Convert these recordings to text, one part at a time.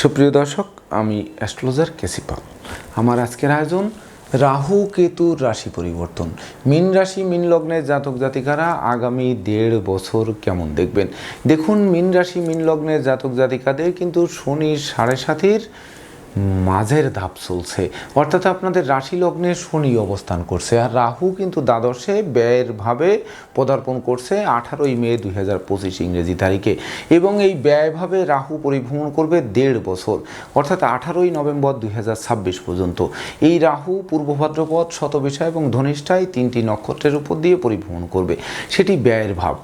সুপ্রিয় দর্শক, আমি অ্যাস্ট্রোলজার কেসিপা আমার আজকের আয়োজন রাহু কেতুর রাশি পরিবর্তন। মিন রাশি, মিন লগ্নের জাতক জাতিকারা আগামী দেড় বছর কেমন দেখবেন? দেখুন, মিন রাশি, মিন লগ্নের জাতক জাতিকাদের কিন্তু শনির সাড়ে সাতির মাঝের ধাপ চলছে। অর্থাৎ আপনাদের রাশি লগ্নে শনি অবস্থান করছে। আর রাহু কিন্তু দ্বাদশে ব্যয়ের ভাবে পদার্পণ করছে আঠারোই মে দুই হাজার পঁচিশ ইংরেজি তারিখে। এবং এই ব্যয়ভাবে রাহু পরিভ্রমণ করবে দেড় বছর, অর্থাৎ আঠারোই নভেম্বর দুই হাজার ছাব্বিশ পর্যন্ত। এই রাহু পূর্ব ভাদ্রপদ শতবিষা এবং ধনিষ্ঠায় তিনটি নক্ষত্রের উপর দিয়ে পরিভ্রমণ করবে। সেটি ব্যয়ের ভাব।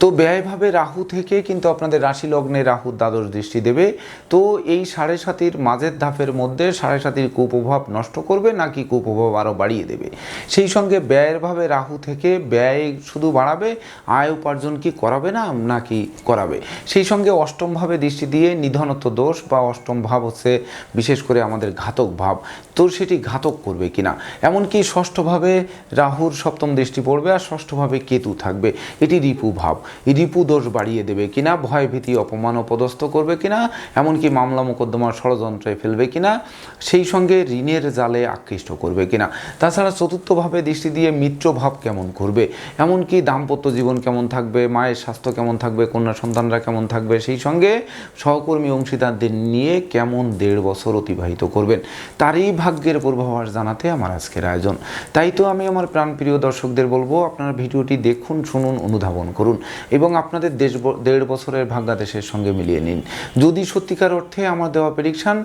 তো ব্যয়ভাবে রাহু থেকে কিন্তু আপনাদের রাশি লগ্নে রাহু দ্বাদশ দৃষ্টি দেবে। তো এই সাড়ে সাতির মাঝের ধাপের মধ্যে সাড়ে সাতির কুপ্রভাব নষ্ট করবে নাকি কুপ্রভাব আরও বাড়িয়ে দেবে? সেই সঙ্গে ব্যয়ের ভাবে রাহু থেকে ব্যয় শুধু বাড়াবে, আয় উপার্জন কি করাবে না নাকি করাবে? সেই সঙ্গে অষ্টমভাবে দৃষ্টি দিয়ে নিধনত্ব দোষ বা অষ্টম ভাব হচ্ছে বিশেষ করে আমাদের ঘাতক ভাব। তো সেটি ঘাতক করবে কিনা? এমনকি ষষ্ঠভাবে রাহুর সপ্তম দৃষ্টি পড়বে আর ষষ্ঠভাবে কেতু থাকবে। এটি রিপু ভাব। রিপু দোষ বাড়িয়ে দেবে কিনা, ভয় ভীতি অপমান পদস্থ করবে কিনা, এমনকি মামলা মোকদ্দমার ষড়যন্ত্রে ফেলবে কিনা, সেই সঙ্গে ঋণের জালে আকৃষ্ট করবে কিনা। তাছাড়া চতুর্থভাবে দৃষ্টি দিয়ে মিত্রভাব কেমন করবে এমনকি দাম্পত্য জীবন কেমন থাকবে? মায়ের স্বাস্থ্য কেমন থাকবে? কন্যা সন্তানরা কেমন থাকবে? সেই সঙ্গে সহকর্মী অংশীদারদের নিয়ে কেমন দেড় বছর অতিবাহিত করবেন? তারই ভাগ্যের পূর্বাভাস জানাতে আমার আজকের আয়োজন। তাই তো আমি আমার প্রাণপ্রিয় দর্শকদের বলব, আপনারা ভিডিওটি দেখুন, শুনুন, অনুধাবন করুন। এবং আপনাদের দেশ দেড় বছরের ভাগ্যাদেশের সঙ্গে মিলিয়ে নিন। যদি সত্যিকার অর্থে আমার দেওয়া প্রেডিকশন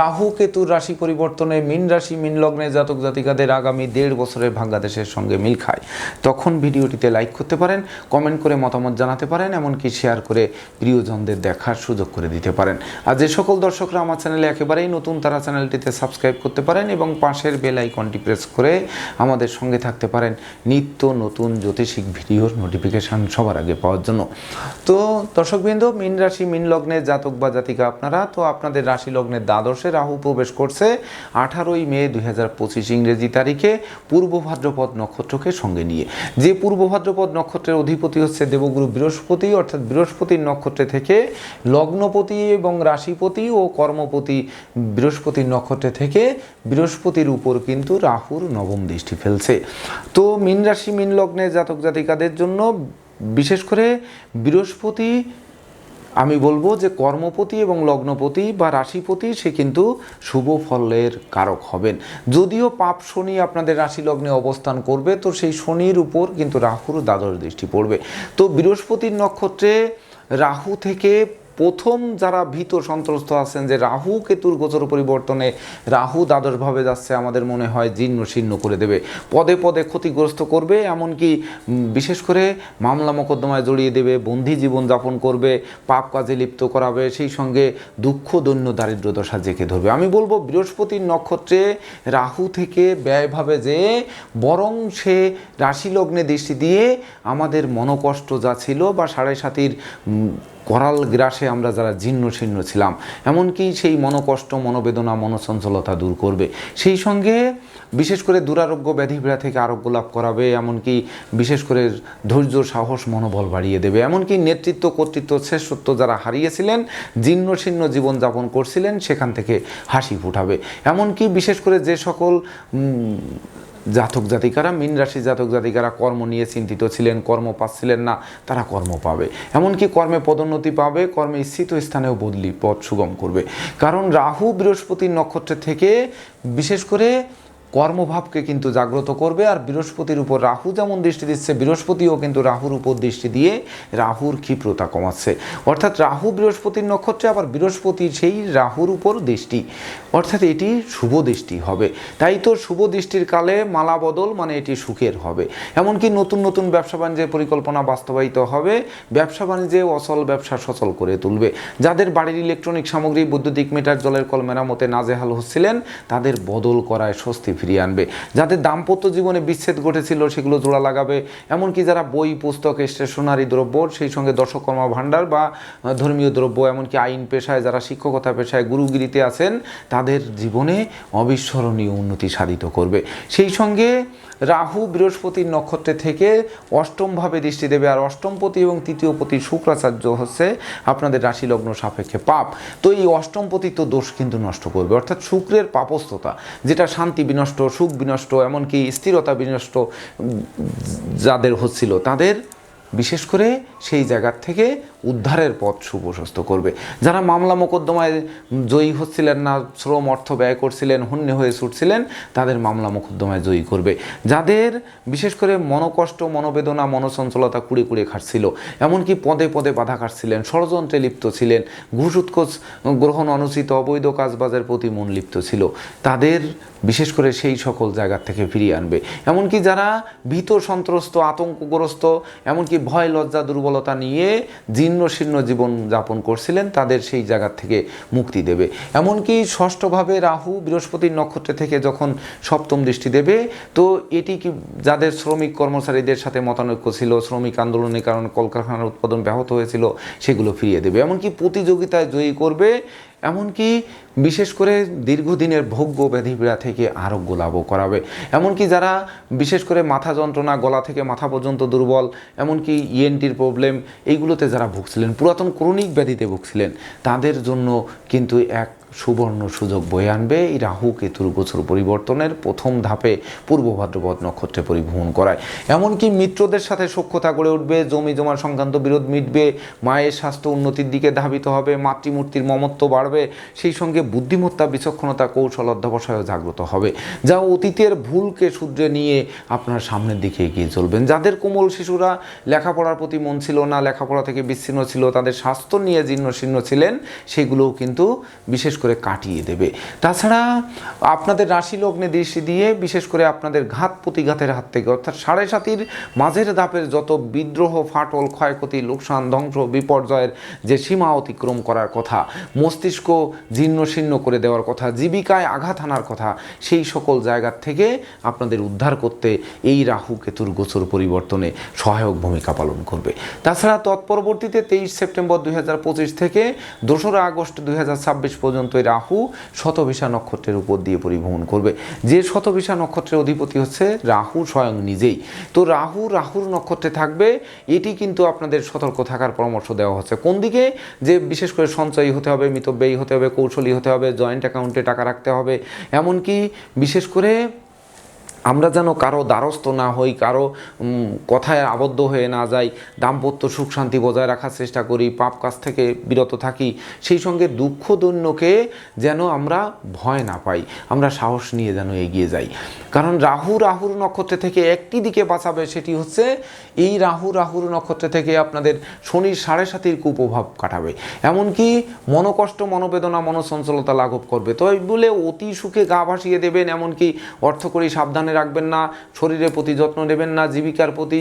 রাহু কেতুর রাশি পরিবর্তনে মিন রাশি, মিন লগ্নে জাতক জাতিকাদের আগামী দেড় বছরের ভাগ্যাদেশের সঙ্গে মিল খায়। তখন ভিডিওটিতে লাইক করতে পারেন কমেন্ট করে মতামত জানাতে পারেন, এমনকি শেয়ার করে প্রিয়জনদের দেখার সুযোগ করে দিতে পারেন। আর যে সকল দর্শকরা আমার চ্যানেলে একেবারেই নতুন, তারা চ্যানেলটিতে সাবস্ক্রাইব করতে পারেন এবং পাশের বেল আইকনটি প্রেস করে আমাদের সঙ্গে থাকতে পারেন। নিত্য নতুন জ্যোতিষিক ভিডিওর নোটিফিকেশান সবার আগে পাওয়ার জন্য। তো দর্শকবৃন্দ, মিন রাশি, মিন লগ্নের জাতক বা জাতিকা আপনারা, তো আপনাদের রাশি লগ্নের দ্বাদশে রাহু প্রবেশ করছে আঠারোই মে দুই হাজার পঁচিশ ইংরেজি তারিখে পূর্ব ভাদ্রপদ নক্ষত্রকে সঙ্গে নিয়ে। যে পূর্ব ভাদ্রপদ নক্ষত্রের অধিপতি হচ্ছে দেবগুরু বৃহস্পতি, অর্থাৎ বৃহস্পতির নক্ষত্রে থেকে লগ্নপতি এবং রাশিপতি ও কর্মপতি বৃহস্পতির নক্ষত্রে থেকে বৃহস্পতির উপর কিন্তু রাহুর নবম দৃষ্টি ফেলছে। তো মিন রাশি, মিন লগ্নে জাতক জাতিকাদের জন্য বিশেষ করে বৃহস্পতি, আমি বলব যে কর্মপতি এবং লগ্নপতি বা রাশিপতি, সে কিন্তু শুভ ফলের কারক হবেন। যদিও পাপ শনি আপনাদের রাশি লগ্নে অবস্থান করবে, তো সেই শনির উপর কিন্তু রাহুর দ্বাদশ দৃষ্টি পড়বে। তো বৃহস্পতির নক্ষত্রে রাহু থেকে প্রথম যারা ভীত সন্ত্রস্ত আছেন যে রাহু কেতুর গোচর পরিবর্তনে, রাহু দ্বাদশভাবে যাচ্ছে আমাদের মনে হয় জীর্ণ শীর্ণ করে দেবে। পদে পদে ক্ষতিগ্রস্ত করবে, এমনকি বিশেষ করে মামলা মোকদ্দমায় জড়িয়ে দেবে, বন্দি জীবন যাপন করবে, পাপ কাজে লিপ্ত করাবে, সেই সঙ্গে দুঃখ, দৈন্য দারিদ্র দশা জেঁকে ধরবে। আমি বলব, বৃহস্পতির নক্ষত্রে রাহু থেকে ব্যয়ভাবে যে, বরং সে রাশি লগ্নে দৃষ্টি দিয়ে আমাদের মনোকষ্ট যা ছিল বা সাড়ে সাতির করাল গ্রাসে আমরা যারা জীর্ণ শীর্ণ ছিলাম, এমনকি সেই মনোকষ্ট, মনোবেদনা, মনোচঞ্চলতা দূর করবে। সেই সঙ্গে বিশেষ করে দুরারোগ্য ব্যাধিপীড়া থেকে আরোগ্য লাভ করাবে, এমনকি বিশেষ করে ধৈর্য, সাহস, মনোবল বাড়িয়ে দেবে। এমনকি নেতৃত্ব, কর্তৃত্ব, শ্রেষ্ঠত্ব যারা হারিয়েছিলেন, জীর্ণ শীর্ণ জীবনযাপন করছিলেন, সেখান থেকে হাসি ফুটাবে। এমনকি বিশেষ করে যে সকল জাতক জাতিকারা, মীন রাশি জাতক জাতিকারা কর্ম নিয়ে চিন্তিত ছিলেন, কর্ম পাচ্ছিলেন না, তারা কর্ম পাবে। এমনকি কর্মে পদোন্নতি পাবে, কর্মে স্থিত স্থানেও বদলি পথ সুগম করবে। কারণ রাহু বৃহস্পতির নক্ষত্রের থেকে বিশেষ করে কর্মভাবকে কিন্তু জাগ্রত করবে আর বৃহস্পতির উপর রাহু যেমন দৃষ্টি দিচ্ছে, বৃহস্পতিও কিন্তু রাহুর উপর দৃষ্টি দিয়ে রাহুর ক্ষিপ্রতা কমাচ্ছে। অর্থাৎ রাহু বৃহস্পতির নক্ষত্রে, আবার বৃহস্পতি সেই রাহুর উপর দৃষ্টি। অর্থাৎ এটি শুভ দৃষ্টি হবে। তাই তো শুভ দৃষ্টির কালে মালা বদল মানে এটি সুখের হবে। এমনকি নতুন নতুন ব্যবসা বাণিজ্যের পরিকল্পনা বাস্তবায়িত হবে। ব্যবসা বাণিজ্যে অচল ব্যবসা সচল করে তুলবে। যাদের বাড়ির ইলেকট্রনিক সামগ্রী, বৈদ্যুতিক মিটার, জলের কল মেরামতে নাজেহাল হচ্ছিলেন, তাদের বদল করায় স্বস্তি ফিরিয়ে আনবে। যাদের দাম্পত্য জীবনে বিচ্ছেদ ঘটেছিল, সেগুলো জোড়া লাগাবে। এমনকি যারা বই, পুস্তক, স্টেশনারি দ্রব্য, সেই সঙ্গে দর্শকর্মা ভাণ্ডার বা ধর্মীয় দ্রব্য, এমনকি আইন পেশায় যারা শিক্ষকতা পেশায় গুরুগিরিতে আছেন, তাদের জীবনে অবিস্মরণীয় উন্নতি সাধিত করবে। সেই সঙ্গে রাহু বৃহস্পতির নক্ষত্রে থেকে অষ্টমভাবে দৃষ্টি দেবে, আর অষ্টমপতি এবং তৃতীয়পতি শুক্রাচার্য হচ্ছে আপনাদের রাশি লগ্ন সাপেক্ষে পাপ। তো এই অষ্টমপতি তো দোষ কিন্তু নষ্ট করবে, অর্থাৎ শুক্রের পাপস্থতা, যেটা শান্তি বিনষ্ট, সুখ বিনষ্ট, এমনকি স্থিরতা বিনষ্ট যাদের হচ্ছিল তাদের, বিশেষ করে সেই জায়গার থেকে উদ্ধারের পথ সুপ্রশস্ত করবে। যারা মামলা মোকদ্দমায় জয়ী হচ্ছিলেন না, শ্রম, অর্থ ব্যয় করছিলেন, হন্যে হয়ে ছুটছিলেন, তাদের মামলা মোকদ্দমায় জয়ী করবে। যাদের বিশেষ করে মনোকষ্ট, মনোবেদনা, মনোচঞ্চলতা কুড়ে কুড়ে খাটছিল, এমনকি পদে পদে বাধা খাটছিলেন, ষড়যন্ত্রে লিপ্ত ছিলেন, ঘুষ উৎকোচ গ্রহণ অনুচিত, অবৈধ কাজবাজের প্রতি মন লিপ্ত ছিল, তাদের বিশেষ করে সেই সকল জায়গা থেকে ফিরিয়ে আনবে। এমনকি যারা ভীত, সন্ত্রস্ত, আতঙ্কগ্রস্ত, এমনকি ভয়, লজ্জা, দুর্বলতা নিয়ে জীর্ণ ছিন্ন জীবন যাপন করছিলেন, তাদের সেই জায়গা থেকে মুক্তি দেবে। এমনকি ষষ্ঠভাবে রাহু বৃহস্পতির নক্ষত্র থেকে যখন সপ্তম দৃষ্টি দেবে, তো এটি কি যাদের শ্রমিক কর্মচারীদের সাথে মতানৈক্য ছিল, শ্রমিক আন্দোলনের কারণে কলকারখানার উৎপাদন ব্যাহত হয়েছিল, সেগুলো ফিরিয়ে দেবে। এমনকি প্রতিযোগিতায় জয়ী করবে এমনকি বিশেষ করে দীর্ঘদিনের ভোগ্য ব্যাধিপীড়া থেকে আরোগ্য লাভ করাবে। এমনকি যারা বিশেষ করে মাথা যন্ত্রণা, গলা থেকে মাথা পর্যন্ত দুর্বল, এমনকি ইএনটির প্রবলেম এইগুলোতে যারা ভুগছিলেন, পুরাতন ক্রনিক ব্যাধিতে ভুগছিলেন, তাদের জন্য কিন্তু এক সুবর্ণ সুযোগ বয়ে আনবে। এই রাহু কেতুর গোচর পরিবর্তনের প্রথম ধাপে পূর্ব ভাদ্রপদ নক্ষত্রে পরিভ্রমণ করায়। এমনকি মিত্রদের সাথে সক্ষতা গড়ে উঠবে, জমি জমার সংক্রান্ত বিরোধ মিটবে, মায়ের স্বাস্থ্য উন্নতির দিকে ধাবিত হবে, মাতৃমূর্তির মমত্ব বাড়বে, সেই সঙ্গে বুদ্ধিমত্তা, বিচক্ষণতা, কৌশল অধ্যবসায়ও জাগ্রত হবে। যা অতীতের ভুলকে শুধরে নিয়ে আপনার সামনের দিকে এগিয়ে চলবেন। যাদের কোমল শিশুরা লেখাপড়ার প্রতি মন ছিল না, লেখাপড়া থেকে বিচ্ছিন্ন ছিল, তাদের স্বাস্থ্য নিয়ে জীর্ণ শীর্ণ ছিলেন, সেগুলোও কিন্তু বিশেষ করে কাটিয়ে দেবে। তাছাড়া আপনাদের রাশি লগ্নে দৃষ্টি দিয়ে বিশেষ করে আপনাদের ঘাত প্রতিঘাতের হাত থেকে, অর্থাৎ সাড়ে সাতির মাঝের ধাপের যত বিদ্রোহ, ফাটল, ক্ষয়ক্ষতি, লোকসান, ধ্বংস, বিপর্যয়ের যে সীমা অতিক্রম করার কথা, মস্তিষ্ক জীর্ণ শীর্ণ করে দেওয়ার কথা, জীবিকায় আঘাত আনার কথা, সেই সকল জায়গার থেকে আপনাদের উদ্ধার করতে এই রাহু কেতুর গোচর পরিবর্তনে সহায়ক ভূমিকা পালন করবে। তাছাড়া তৎপরবর্তীতে তেইশ সেপ্টেম্বর দুই হাজার পঁচিশ থেকে দোসরা আগস্ট দুই হাজার ছাব্বিশ পর্যন্ত এই রাহু শতবিশা নক্ষত্রের উপর দিয়ে পরিভ্রমণ করবে। যে শতবিশা নক্ষত্রের অধিপতি হচ্ছে রাহু স্বয়ং নিজেই। তো রাহু, রাহুর নক্ষত্রে থাকবে, এটি কিন্তু আপনাদের সতর্ক থাকার পরামর্শ দেওয়া হচ্ছে। কোন দিকে? যে বিশেষ করে সঞ্চয়ী হতে হবে, মিতব্যয়ী হতে হবে, কৌশলী হতে হবে জয়েন্ট অ্যাকাউন্টে টাকা রাখতে হবে। এমনকি বিশেষ করে আমরা যেন কারও দ্বারস্থ না হই, কারও কথায় আবদ্ধ হয়ে না যাই, দাম্পত্য সুখ শান্তি বজায় রাখার চেষ্টা করি, পাপ কাজ থেকে বিরত থাকি, সেই সঙ্গে দুঃখ দৈন্যকে যেন আমরা ভয় না পাই, আমরা সাহস নিয়ে যেন এগিয়ে যাই। কারণ রাহু রাহুর নক্ষত্রে থেকে একটি দিকে বাঁচাবে সেটি হচ্ছে, এই রাহু রাহুর নক্ষত্রে থেকে আপনাদের শনির সাড়ে সাতির কুপ্রভাব কাটাবে। এমনকি মনোকষ্ট, মনোবেদনা মনোচঞ্চলতা লাঘব করবে। তো বলে অতি সুখে গা ভাসিয়ে দেবেন, এমনকি অর্থ করি সাবধানে রাখবেন না শরীরের প্রতি যত্ন নেবেন না, জীবিকার প্রতি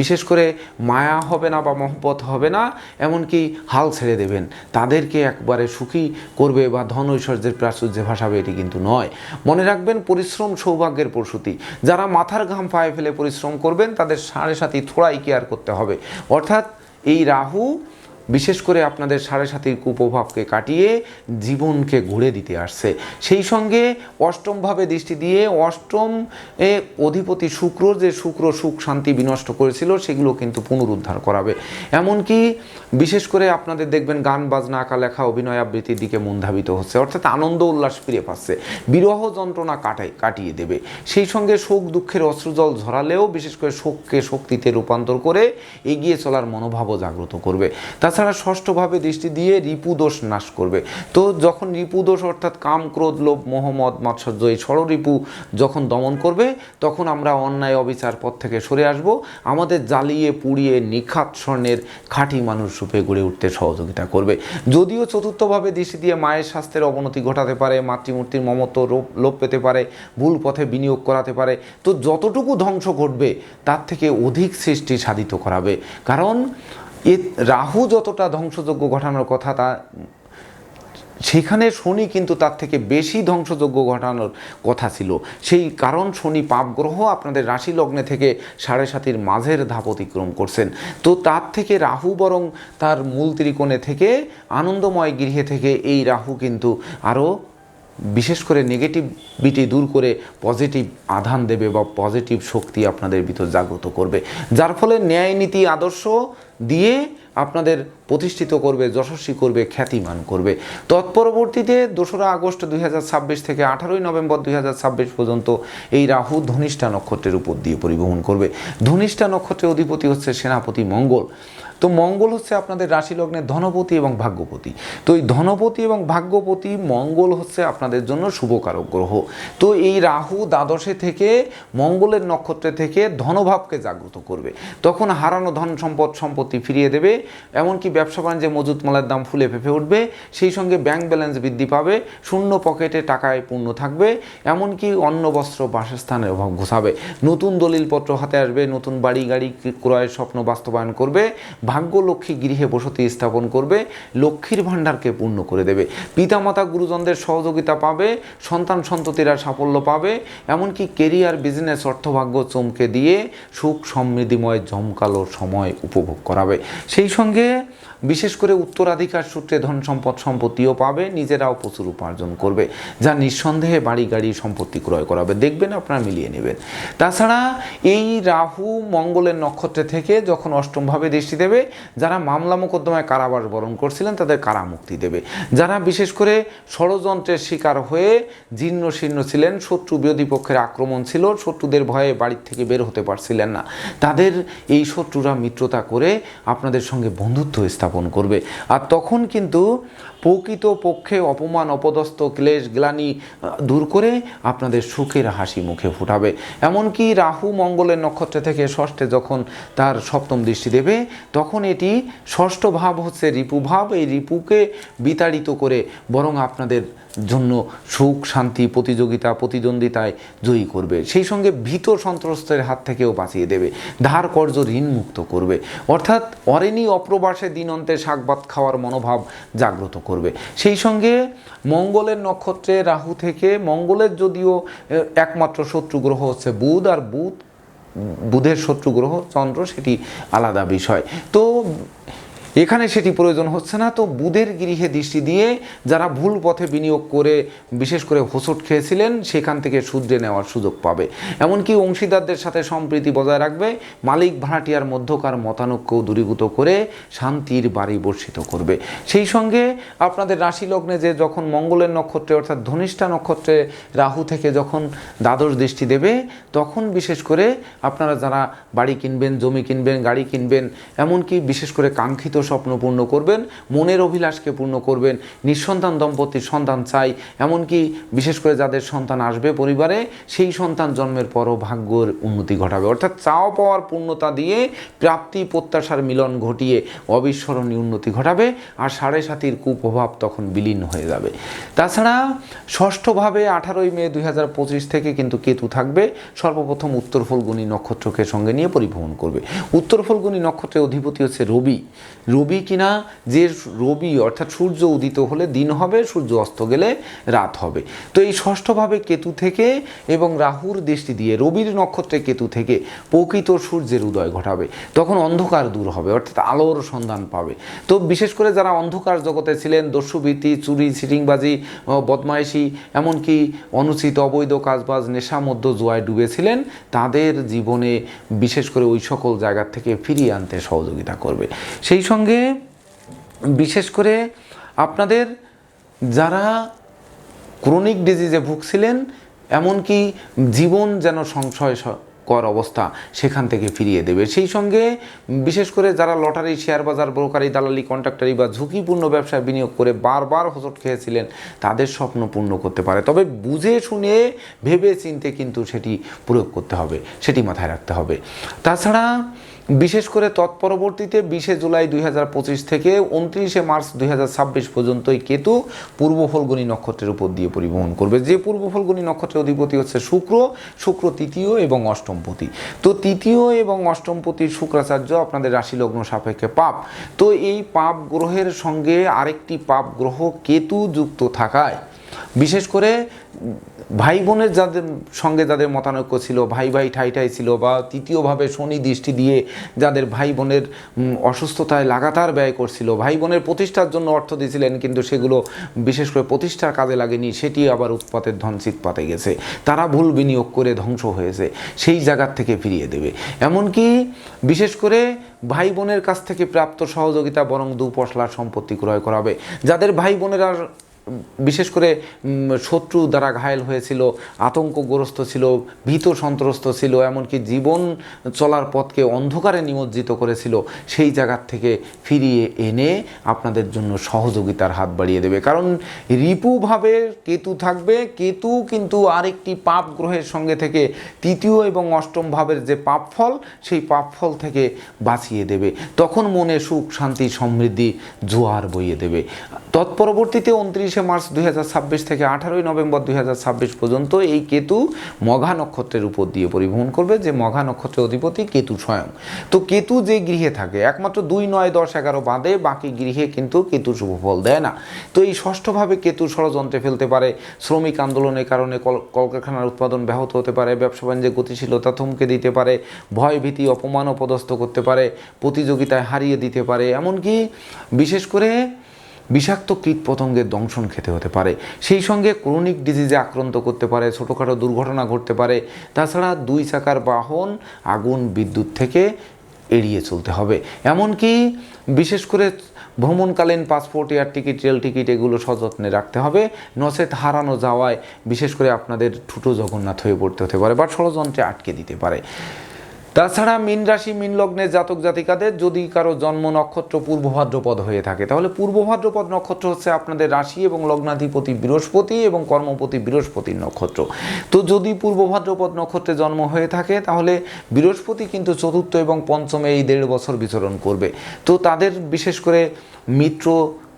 বিশেষ করে মায়া হবে না বা মহব্বত হবে না, এমনকি হাল ছেড়ে দেবেন। তাদেরকে একবারে সুখী করবে বা ধন ঐশ্বর্যের প্রাচুর্যে ভাসাবে এটি কিন্তু নয়। মনে রাখবেন পরিশ্রম সৌভাগ্যের প্রসূতি। যারা মাথার ঘাম পায়ে ফেলে পরিশ্রম করবেন, তাদের সাড়ে সাথী থোড়াই কেয়ার করতে হবে। অর্থাৎ এই রাহু বিশেষ করে আপনাদের সাড়ে সাতির কুপ্রভাবকে কাটিয়ে জীবনকে ঘুরে দিতে আসছে। সেই সঙ্গে অষ্টমভাবে দৃষ্টি দিয়ে অষ্টম এ অধিপতি শুক্র যে শুক্র সুখ শান্তি বিনষ্ট করেছিল, সেগুলো কিন্তু পুনরুদ্ধার করাবে। এমনকি বিশেষ করে আপনাদের দেখবেন গান, বাজনা, আঁকা, লেখা, অভিনয় আবৃত্তির দিকে মন ধাবিত হচ্ছে। অর্থাৎ আনন্দ উল্লাস ফিরে পাচ্ছে। বিরহ যন্ত্রণা কাটাই কাটিয়ে দেবে। সেই সঙ্গে শোক, দুঃখের অশ্রুজল ঝরালেও বিশেষ করে শোককে শক্তিতে রূপান্তর করে এগিয়ে চলার মনোভাবও জাগ্রত করবে। তাছাড়া ষষ্ঠভাবে দৃষ্টি দিয়ে রিপু দোষ নাশ করবে। তো যখন রিপু দোষ অর্থাৎ কাম, ক্রোধ, লোভ মোহাম্মদ মাৎসর্য এই ষড়রিপু যখন দমন করবে, তখন আমরা অন্যায়, অবিচার পথ থেকে সরে আসব। আমাদের জ্বালিয়ে, পুড়িয়ে, নিখাত স্বর্ণের খাঁটি মানুষ রূপে গড়ে উঠতে সহযোগিতা করবে। যদিও চতুর্থভাবে দৃষ্টি দিয়ে মায়ের স্বাস্থ্যের অবনতি ঘটাতে পারে, মাতৃমূর্তির মমত্ব রোপ, লোপ পেতে পারে, ভুল পথে বিনিয়োগ করাতে পারে, তো যতটুকু ধ্বংস ঘটবে, তার থেকে অধিক সৃষ্টি সাধিত করাবে। কারণ এ রাহু যতটা ধ্বংসযজ্ঞ ঘটানোর কথা, তা সেখানে শনি কিন্তু তার থেকে বেশি ধ্বংসযজ্ঞ ঘটানোর কথা ছিল। সেই কারণ শনি পাপ গ্রহ আপনাদের রাশি লগ্নে থেকে সাড়ে সাতির মাঝের ধাপ অতিক্রম করছেন। তো তার থেকে রাহু বরং তার মূল ত্রিকোণে থেকে, আনন্দময় গৃহে থেকে এই রাহু কিন্তু আরও বিশেষ করে নেগেটিভিটি দূর করে পজিটিভ আধান দেবে বা পজিটিভ শক্তি আপনাদের ভিতর জাগ্রত করবে। যার ফলে ন্যায় নীতি, আদর্শ দিয়ে আপনাদের প্রতিষ্ঠিত করবে, যশস্বী করবে, খ্যাতিমান করবে। তৎপরবর্তীতে দোসরা আগস্ট দুই হাজার ছাব্বিশ থেকে আঠারোই নভেম্বর দুই হাজার ছাব্বিশ পর্যন্ত এই রাহু ধনিষ্ঠা নক্ষত্রের উপর দিয়ে পরিবহন করবে। ধনিষ্ঠা নক্ষত্রের অধিপতি হচ্ছে সেনাপতি মঙ্গল। তো মঙ্গল হচ্ছে আপনাদের রাশি লগ্নের ধনপতি এবং ভাগ্যপতি। তো এই ধনপতি এবং ভাগ্যপতি, মঙ্গল হচ্ছে আপনাদের জন্য শুভকারক গ্রহ। তো এই রাহু দ্বাদশে থেকে, মঙ্গলের নক্ষত্রে থেকে ধনভাবকে জাগ্রত করবে। তখন হারানো ধন সম্পদ, সম্পত্তি ফিরিয়ে দেবে, এমনকি ব্যবসা বাণিজ্যে মজুত মালের দাম ফুলে ফেঁপে উঠবে, সেই সঙ্গে ব্যাংক ব্যালেন্স বৃদ্ধি পাবে, শূন্য পকেটে টাকায় পূর্ণ থাকবে, এমনকি অন্ন, বস্ত্র, বাসস্থানের অভাব ঘোষাবে। নতুন দলিলপত্র হাতে আসবে, নতুন বাড়ি, গাড়ি ক্রয়ের স্বপ্ন বাস্তবায়ন করবে ভাগ্য লক্ষ্মী গৃহে বসতি স্থাপন করবে, লক্ষ্মীর ভাণ্ডারকে পূর্ণ করে দেবে। পিতামাতা গুরুজনদের সহযোগিতা পাবে, সন্তান সন্ততিরা সাফল্য পাবে, এমনকি কেরিয়ার, বিজনেস, অর্থভাগ্য চমকে দিয়ে সুখ সমৃদ্ধিময় জমকালো সময় উপভোগ করাবে। সেই সঙ্গে বিশেষ করে উত্তরাধিকার সূত্রে ধন সম্পদ সম্পত্তিও পাবে, নিজেরাও প্রচুর উপার্জন করবে, যা নিঃসন্দেহে বাড়ি গাড়ি সম্পত্তি ক্রয় করাবে। দেখবেন আপনারা মিলিয়ে নেবেন। তাছাড়া এই রাহু মঙ্গলের নক্ষত্রে থেকে যখন অষ্টমভাবে দৃষ্টি দেবে, যারা মামলা মোকদ্দমায় কারাবাস বরণ করছিলেন, তাদের কারামুক্তি দেবে। যারা বিশেষ করে ষড়যন্ত্রের শিকার হয়ে জীর্ণ শীর্ণ ছিলেন, শত্রু বিরোধী পক্ষের আক্রমণ ছিল, শত্রুদের ভয়ে বাড়ির থেকে বের হতে পারছিলেন না। তাদের এই শত্রুরা মিত্রতা করে আপনাদের সঙ্গে বন্ধুত্ব স্থাপন করবে। আর তখন কিন্তু প্রকৃত পক্ষে অপমান, অপদস্থ, ক্লেশ, গ্লানি দূর করে আপনাদের সুখের হাসি মুখে ফুটাবে। এমনকি রাহু মঙ্গলের নক্ষত্র থেকে ষষ্ঠে যখন তার সপ্তম দৃষ্টি দেবে, তখন এটি ষষ্ঠ ভাব হচ্ছে রিপু ভাব। এই রিপুকে বিতাড়িত করে বরং আপনাদের জন্য সুখ, শান্তি, প্রতিযোগিতা, প্রতিদ্বন্দ্বিতায় জয়ী করবে। সেই সঙ্গে ভীত সন্ত্রস্তের হাত থেকেও বাঁচিয়ে দেবে। ধার কর্য ঋণ মুক্ত করবে। অর্থাৎ অরেনি অপ্রবাসে দিন অন্তে শাকভাত খাওয়ার মনোভাব জাগ্রত করবে। সেই সঙ্গে মঙ্গলের নক্ষত্রে রাহু থেকে মঙ্গলের যদিও একমাত্র শত্রু গ্রহ হচ্ছে বুধ, আর বুধ বুধের শত্রু গ্রহ চন্দ্র, সেটি আলাদা বিষয়। তো এখানে সেটি প্রয়োজন হচ্ছে না। তো বুধের গৃহে দৃষ্টি দিয়ে যারা ভুল পথে বিনিয়োগ করে, বিশেষ করে হোঁচট খেয়েছিলেন, সেখান থেকে শুধরে নেওয়ার সুযোগ পাবে। এমনকি অংশীদারদের সাথে সম্প্রীতি বজায় রাখবে, মালিক ভাড়াটিয়ার মধ্যকার মতানৈক্যও দূরীভূত করে শান্তির বাড়ি বর্ষিত করবে। সেই সঙ্গে আপনাদের রাশি লগ্নে যে যখন মঙ্গলের নক্ষত্রে, অর্থাৎ ধনিষ্ঠা নক্ষত্রে রাহু থেকে যখন দ্বাদশ দৃষ্টি দেবে, তখন বিশেষ করে আপনারা যারা বাড়ি কিনবেন, জমি কিনবেন, গাড়ি কিনবেন, এমনকি বিশেষ করে কাঙ্ক্ষিত স্বপ্ন পূর্ণ করবেন, মনের অভিলাষকে পূর্ণ করবেন, নিঃসন্তান দম্পতির সন্তান চাই, এমনকি বিশেষ করে যাদের সন্তান আসবে পরিবারে, সেই সন্তান জন্মের পরও ভাগ্যর উন্নতি ঘটাবে। অর্থাৎ চাও পাওয়ার পূর্ণতা দিয়ে প্রাপ্তি, প্রত্যাশার মিলন ঘটিয়ে অবিস্মরণীয় উন্নতি ঘটাবে আর সাড়ে সাতির কুপ্রভাব তখন বিলীন হয়ে যাবে। তাছাড়া ষষ্ঠভাবে আঠারোই মে দুই হাজার পঁচিশ থেকে কিন্তু কেতু থাকবে, সর্বপ্রথম উত্তর ফলগুনি নক্ষত্রকে সঙ্গে নিয়ে পরিবহন করবে। উত্তর ফলগুনি নক্ষত্রের অধিপতি হচ্ছে রবি। রবি কিনা, যে রবি অর্থাৎ সূর্য উদিত হলে দিন হবে, সূর্য অস্ত গেলে রাত হবে। তো এই ষষ্ঠভাবে কেতু থেকে এবং রাহুর দৃষ্টি দিয়ে রবির নক্ষত্রে কেতু থেকে প্রকৃত সূর্যের উদয় ঘটাবে। তখন অন্ধকার দূর হবে, অর্থাৎ আলোর সন্ধান পাবে। তো বিশেষ করে যারা অন্ধকার জগতে ছিলেন, দস্যুবৃত্তি, চুরি সিটিংবাজি বদমাইশি, এমনকি অনুচিত অবৈধ কাজবাজ নেশা মধ্য জোয়ায় ডুবেছিলেন, তাদের জীবনে বিশেষ করে ওই সকল জায়গা থেকে ফিরিয়ে আনতে সহযোগিতা করবে। সেই সঙ্গে বিশেষ করে আপনাদের যারা ক্রনিক ডিজিজে ভুগছিলেন, এমনকি জীবন যেন সংশয় কর অবস্থা সেখান থেকে ফিরিয়ে দেবে। সেই সঙ্গে বিশেষ করে যারা লটারি শেয়ার বাজার ব্রোকারি দালালি কন্ট্রাক্টারি বা ঝুঁকিপূর্ণ ব্যবসায় বিনিয়োগ করে বারবার হোঁচট খেয়েছিলেন, তাদের স্বপ্ন পূর্ণ করতে পারে। তবে বুঝে শুনে ভেবে চিনতে কিন্তু সেটি প্রয়োগ করতে হবে, সেটি মাথায় রাখতে হবে। তাছাড়া বিশেষ করে তৎপরবর্তীতে বিশে জুলাই দুই হাজার পঁচিশ থেকে উনত্রিশে মার্চ দুই হাজার ছাব্বিশ পর্যন্ত এই কেতু পূর্ব ফলগুনি নক্ষত্রের উপর দিয়ে পরিবহন করবে। যে পূর্ব ফলগুনি নক্ষত্রের অধিপতি হচ্ছে শুক্র শুক্র তৃতীয় এবং অষ্টমপতি তো তৃতীয় এবং অষ্টমপতি শুক্রাচার্য আপনাদের রাশি লগ্ন সাপেক্ষে পাপ। তো এই পাপ গ্রহের সঙ্গে আরেকটি পাপ গ্রহ কেতু যুক্ত থাকায় বিশেষ করে ভাই বোনের যাদের সঙ্গে যাদের মতানৈক্য ছিল ভাই ভাই ঠাই ঠাই ছিল বা তৃতীয়ভাবে শনি দৃষ্টি দিয়ে যাদের ভাই বোনের অসুস্থতায় লাগাতার ব্যয় করছিল ভাই বোনের প্রতিষ্ঠার জন্য অর্থ দিয়েছিলেন কিন্তু সেগুলো বিশেষ করে প্রতিষ্ঠার কাজে লাগেনি, সেটি আবার উৎপাতের ধন চিৎপাতে গেছে। তারা ভুল বিনিয়োগ করে ধ্বংস হয়েছে, সেই জায়গার থেকে ফিরিয়ে দেবে। এমনকি বিশেষ করে ভাই বোনের কাছ থেকে প্রাপ্ত সহযোগিতা বরং দু পশলার সম্পত্তি ক্রয় করাবে। যাদের ভাই বোনেরা বিশেষ করে শত্রু দ্বারা ঘায়েল হয়েছিল, আতঙ্কগ্রস্ত ছিল, ভীত সন্ত্রস্ত ছিল, এমনকি জীবন চলার পথকে অন্ধকারে নিমজ্জিত করেছিল, সেই জায়গার থেকে ফিরিয়ে এনে আপনাদের জন্য সহযোগিতার হাত বাড়িয়ে দেবে। কারণ রিপুভাবে কেতু থাকবে, কেতু কিন্তু আরেকটি পাপ গ্রহের সঙ্গে থেকে তৃতীয় এবং অষ্টম ভাবের যে পাপ ফল সেই পাপ ফল থেকে বাঁচিয়ে দেবে। তখন মনে সুখ, শান্তি, সমৃদ্ধি জোয়ার বইয়ে দেবে। তৎপরবর্তীতে উনত্রিশে মার্চ দুই হাজার ছাব্বিশ থেকে আঠারোই নভেম্বর দুই হাজার ছাব্বিশ পর্যন্ত এই কেতু মঘা নক্ষত্রের উপর দিয়ে পরিভ্রমণ করবে, যে মঘা নক্ষত্রের অধিপতি কেতু স্বয়ং। তো কেতু যে গৃহে থাকে, একমাত্র দুই নয় দশ এগারো বাদে বাকি গৃহে কিন্তু কেতু শুভ ফল দেয় না। তো এই ষষ্ঠভাবে কেতু ষড়যন্ত্রে ফেলতে পারে, শ্রমিক আন্দোলনের কারণে কল কলকারখানার উৎপাদন ব্যাহত হতে পারে, ব্যবসা বাণিজ্যে গতিশীলতা থমকে দিতে পারে ভয় ভীতি অপমান পদস্থ করতে পারে, প্রতিযোগিতায় হারিয়ে দিতে পারে। এমনকি বিশেষ করে বিষাক্ত কীট পতঙ্গের দংশন খেতে হতে পারে। সেই সঙ্গে ক্রনিক ডিজিজে আক্রান্ত করতে পারে, ছোটোখাটো দুর্ঘটনা ঘটতে পারে। তাছাড়া দুই চাকার বাহন আগুন বিদ্যুৎ থেকে এড়িয়ে চলতে হবে। এমনকি বিশেষ করে ভ্রমণকালীন passport, air ticket, rail ticket এগুলো সযত্নে রাখতে হবে। নচেত হারানো যাওয়ায় বিশেষ করে আপনাদের ঠুটো জগন্নাথ হয়ে পড়তে হতে পারে বা ষড়যন্ত্রে আটকে দিতে পারে। তাছাড়া মীন রাশি, মীন লগ্নের জাতক জাতিকাদের যদি কারও জন্ম নক্ষত্র পূর্ব ভাদ্রপদ হয়ে থাকে, তাহলে পূর্ব ভাদ্রপদ নক্ষত্র হচ্ছে আপনাদের রাশি এবং লগ্নাধিপতি বৃহস্পতি এবং কর্মপতি বৃহস্পতির নক্ষত্র। তো যদি পূর্ব ভাদ্রপদ নক্ষত্রে জন্ম হয়ে থাকে, তাহলে বৃহস্পতি কিন্তু চতুর্থ এবং পঞ্চমে এই দেড় বছর বিচরণ করবে। তো তাদের বিশেষ করে মিত্র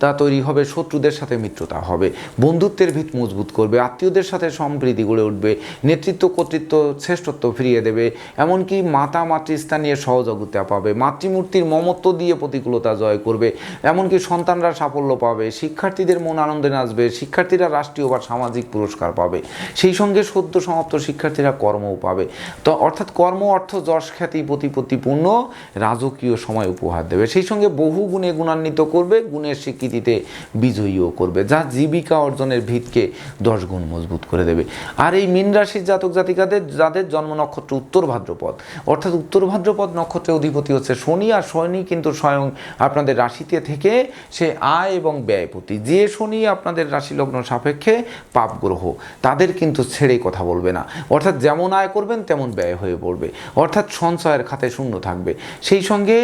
তা তৈরি হবে, শত্রুদের সাথে মিত্রতা হবে। বন্ধুত্বের ভিত মজবুত করবে, আত্মীয়দের সাথে সম্প্রীতি গড়ে উঠবে, নেতৃত্ব, কর্তৃত্ব, শ্রেষ্ঠত্ব ফিরিয়ে দেবে। এমনকি মাতা, মাতৃস্থানীয় সহযোগিতা পাবে, মাতৃমূর্তির মমত্ব দিয়ে প্রতিকূলতা জয় করবে। এমনকি সন্তানরা সাফল্য পাবে, শিক্ষার্থীদের মন আনন্দে নাচবে, শিক্ষার্থীরা রাষ্ট্রীয় বা সামাজিক পুরস্কার পাবে। সেই সঙ্গে সদ্য সমাপ্ত শিক্ষার্থীরা কর্মও পাবে। তো অর্থাৎ কর্ম, অর্থ, যশ, খ্যাতি, প্রতিপত্তিপূর্ণ, রাজকীয় সময় উপহার দেবে। সেই সঙ্গে বহু গুণে গুণান্বিত করবে, গুণের স্বীকৃতিতে বিজয়ীও করবে, যা জীবিকা অর্জনের ভিতকে দশ গুণ মজবুত করে দেবে। আর এই মীন রাশির জাতক জাতিকাদের, যাদের জন্ম নক্ষত্র উত্তর ভাদ্রপদ, অর্থাৎ উত্তর ভাদ্রপদ নক্ষত্রের অধিপতি হচ্ছে শনি, আর শনি কিন্তু স্বয়ং আপনাদের রাশিতে থেকে সে আয় এবং ব্যয়পতি যে শনি আপনাদের রাশি লগ্ন সাপেক্ষে পাপ গ্রহ, তাদের কিন্তু ছেড়ে কথা বলবে না। অর্থাৎ যেমন আয় করবেন, তেমন ব্যয় হয়ে পড়বে। অর্থাৎ সঞ্চয়ের খাতে শূন্য থাকবে। সেই সঙ্গে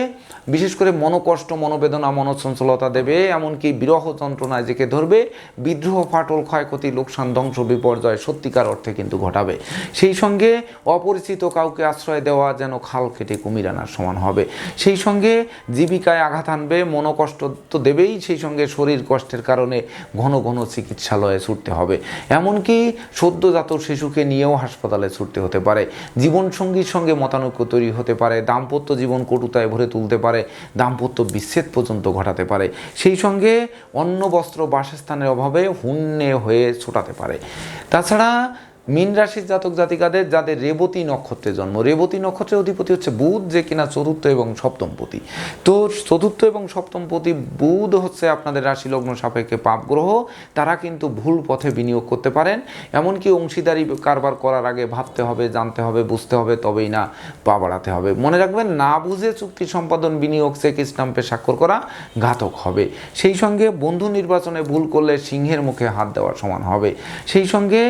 বিশেষ করে মনোকষ্ট, মনোবেদনা মনোচঞ্চলতা দেবে এমনকি বিরহ যন্ত্রণায় জেকে ধরবে, বিদ্রোহ ফাটল ক্ষয়ক্ষতি লোকসান ধ্বংস বিপর্যয় সত্যিকার অর্থে কিন্তু ঘটাবে। সেই সঙ্গে অপরিচিত কাউকে আশ্রয় দেওয়া যেন খাল কেটে কুমির আনার সমান হবে। সেই সঙ্গে জীবিকায় আঘাত আনবে, মনোকষ্ট তো দেবেই, সেই সঙ্গে শরীর কষ্টের কারণে ঘন ঘন চিকিৎসালয়ে ছুটতে হবে। এমনকি সদ্যজাত শিশুকে নিয়েও হাসপাতালে ছুটতে হতে পারে। জীবনসঙ্গীর সঙ্গে মতানৈক্য তৈরি হতে পারে, দাম্পত্য জীবন কটুতায় ভরে তুলতে পারে, দাম্পত্য বিচ্ছেদ পর্যন্ত ঘটাতে পারে। সেই সঙ্গে অন্ন বস্ত্র বাসস্থানের অভাবে হুন্নে হয়ে ছোটাতে পারে। তাছাড়া মীন রাশির জাতক জাতিকাদের যাদের রেবতী নক্ষত্রে জন্ম, রেবতী নক্ষত্রের অধিপতি হচ্ছে বুধ, যে কিনা চতুর্থ এবং সপ্তমপতি। তো চতুর্থ এবং সপ্তমপতি, বুধ হচ্ছে আপনাদের রাশি লগ্ন সাপেক্ষে পাপ গ্রহ, তারা কিন্তু ভুল পথে বিনিয়োগ করতে পারেন। এমনকি অংশীদারি কারবার করার আগে ভাবতে হবে, জানতে হবে, বুঝতে হবে, তবেই না পা বাড়াতে হবে। মনে রাখবেন, না বুঝে চুক্তি সম্পাদন বিনিয়োগ চেক স্টাম্পে স্বাক্ষর করা ঘাতক হবে। সেই সঙ্গে বন্ধু নির্বাচনে ভুল করলে সিংহের মুখে হাত দেওয়ার সমান হবে। সেই সঙ্গে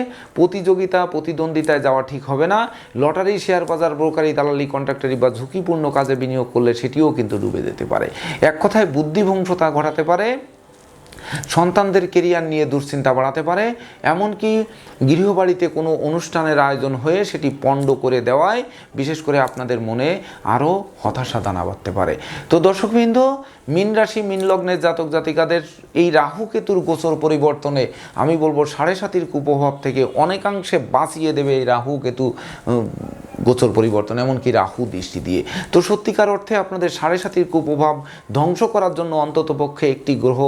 প্রতিযোগিতা প্রতিদ্বন্দ্বিতায় যাওয়া ঠিক হবে না। লটারি, শেয়ার বাজার, ব্রোকারি, দালালি, কন্ট্রাক্টারি বা ঝুঁকিপূর্ণ কাজে বিনিয়োগ করলে সেটিও কিন্তু ডুবে যেতে পারে। এক কথায় বুদ্ধিভংসতা ঘটাতে পারে, সন্তানদের কেরিয়ার নিয়ে দুশ্চিন্তা বাড়াতে পারে, এমনকি গৃহবাড়িতে কোনো অনুষ্ঠানের আয়োজন হয়ে সেটি পণ্ড করে দেওয়ায় বিশেষ করে আপনাদের মনে আরও হতাশা দানা বাঁধতে পারে। তো দর্শকবৃন্দ মিন রাশি, মিন লগ্নের জাতক জাতিকাদের এই রাহু কেতুর গোচর পরিবর্তনে আমি বলব সাড়ে সাতির কুপ্রভাব থেকে অনেকাংশে বাঁচিয়ে দেবে এই রাহু কেতু গোচর পরিবর্তন, এমনকি রাহু দৃষ্টি দিয়ে। তো সত্যিকার অর্থে আপনাদের সাড়ে সাতির কুপ্রভাব ধ্বংস করার জন্য অন্ততপক্ষে একটি গ্রহ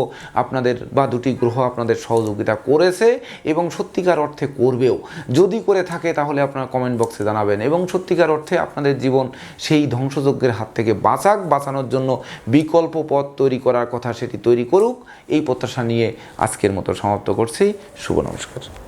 আপনাদের বা দুটি গ্রহ আপনাদের সহযোগিতা করেছে এবং সত্যিকার অর্থে করবেও। যদি করে থাকে তাহলে আপনারা কমেন্ট বক্সে জানাবেন এবং সত্যিকার অর্থে আপনাদের জীবন সেই ধ্বংসযজ্ঞের হাত থেকে বাঁচাক, বাঁচানোর জন্য বিকল্প পথ তৈরি করার কথা সেটি তৈরি করুক। এই প্রত্যাশা নিয়ে আজকের মতো সমাপ্ত করছি। শুভ নমস্কার।